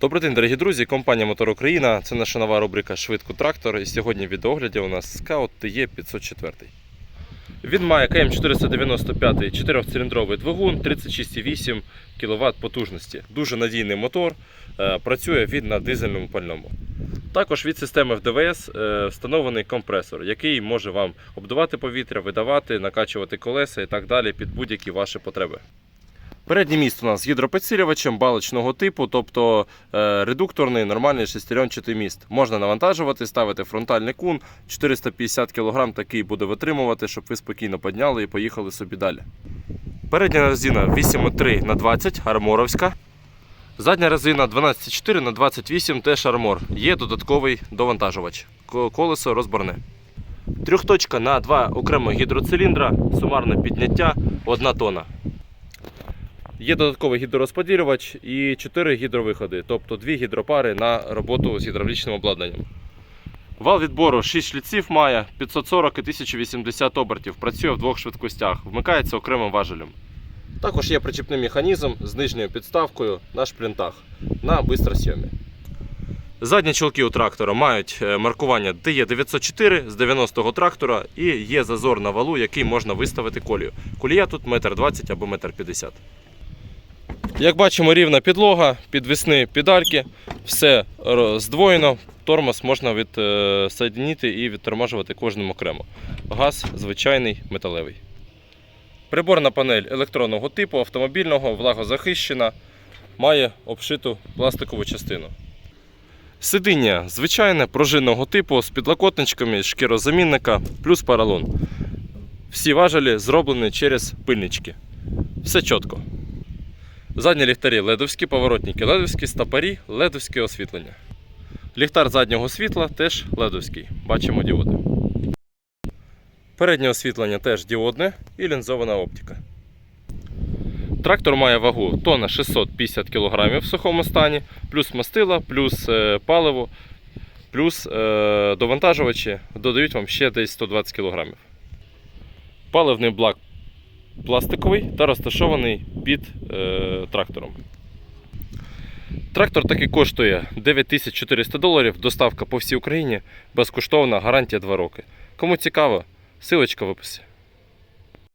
Добрий день, дорогі друзі. Компанія Мотор Україна. Це наша нова рубрика Швидко трактор. І сьогодні в відеогляді у нас Scout TE 504. Він має КМ 495 4-циліндровий двигун, 36,8 кВт потужності. Дуже надійний мотор. е, Працює він на дизельному пальному. Також від системи в ДВС е, встановлений компресор, який може вам обдувати повітря, видавати, накачувати колеса і так далі під будь-які ваші потреби. Передній міст у нас з гідропідсилювачем балочного типу, тобто е, редукторний нормальний шестеренчатий міст. Можна навантажувати, ставити фронтальний кун, 450 кг такий буде витримувати, щоб ви спокійно підняли і поїхали собі далі. Передня резина 8,3 на 20 арморовська. Задня резина 12,4 на 28 теж армор. Є додатковий довантажувач. Колесо розборне. Трьохточка на два окремих гідроциліндра, сумарне підняття 1 тонна. Є додатковий гідророзподілювач і 4 гідровиходи, тобто 2 гідропари на роботу з гідравлічним обладнанням. Вал відбору 6 шліців має 540 і 1080 обертів, працює в двох швидкостях, вмикається окремим важелем. Також є причіпний механізм з нижньою підставкою на шплінтах на бистросйомі. Задні чолки у трактора мають е, маркування DE904 з 90-го трактора і є зазор на валу, який можна виставити колію. Колія тут 1,20 м або 1,50 м. Як бачимо, рівна підлога, підвісні педальки, все здвоєно. Тормоз можна відсоединити і відтормажувати кожним окремо. Газ звичайний металевий. Приборна панель електронного типу, автомобільного, влагозахищена, має обшиту пластикову частину. Сидіння звичайне пружинного типу з підлокотничками, шкірозамінника плюс поролон. Всі важелі зроблені через пильнички. Все чітко. Задні ліхтарі ледовські, поворотники ледовські, стопорі, ледовське освітлення. Ліхтар заднього світла теж ледовський. Бачимо діоди. Переднє освітлення теж діодне і лінзована оптика. Трактор має вагу тонна 650 кг в сухому стані, плюс мастила, плюс е, паливо, плюс е, довантажувачі додають вам ще десь 120 кг. Паливний блок пластиковий та розташований під е, трактором. Трактор таки коштує 9400 доларів, доставка по всій Україні, безкоштовна, гарантія 2 роки. Кому цікаво, силочка в описі.